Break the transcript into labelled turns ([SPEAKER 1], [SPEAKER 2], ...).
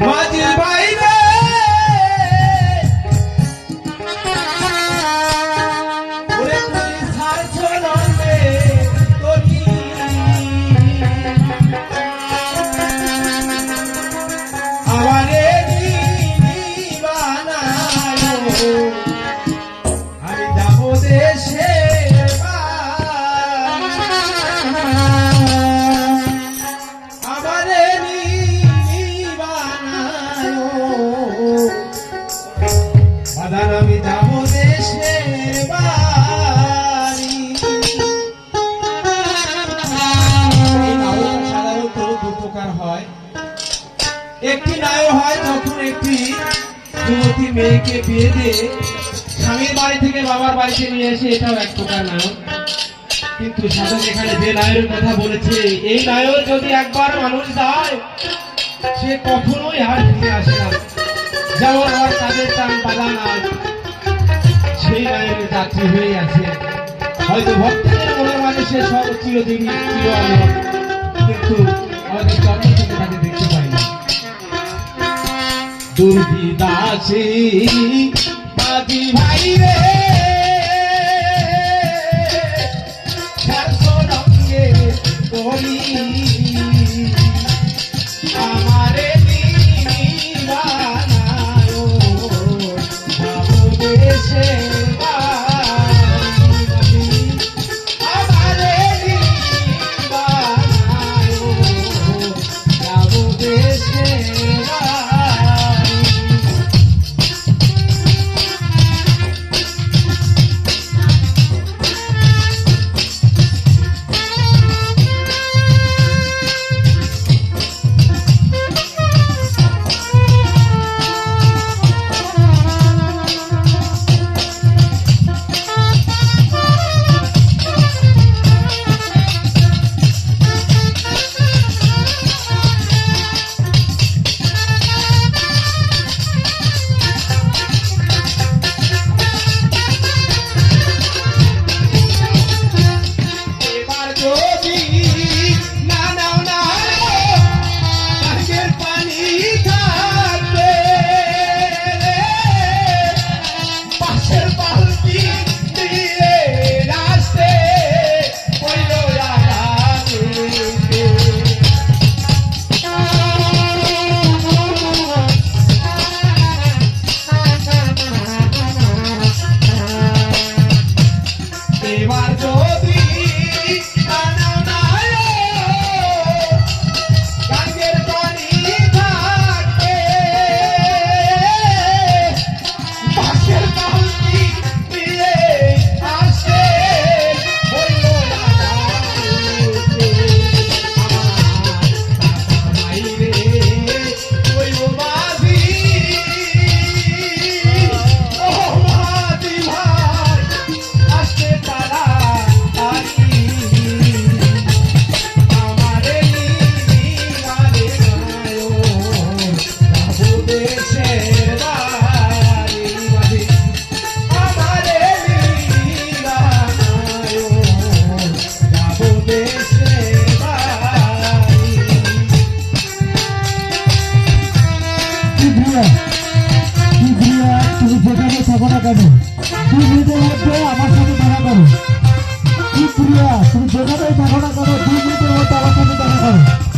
[SPEAKER 1] মাঝির বাইরে একটি নায় হয় যখন একটি যুবতী মেয়েকে বিয়ে দিয়ে স্বামীর বাড়ি থেকে বাবার বাড়িতে নিয়ে এসে এটাও এক প্রকার নায়ক। কিন্তু সাধক এখানে যে নায়ের কথা বলেছে, এই নায়ক যদি একবার মানুষ যায়, সে কখনোই আর ফিরে আসে না। যেমন আমার কাজের টান বাধা নাই সেই নায়ের যাত্রী হয়ে আছে। হয়তো ভক্তদের মনের মাঝে সে সব চিরদিনই চির কিন্তু দুর্বিদাসী বাজি ভাই রে। রঙে করি
[SPEAKER 2] কি প্রিয়া তুমি যেখানেই থাকো না কেন দুই মিনিটের মধ্যে আমার সাথে দেখা করো।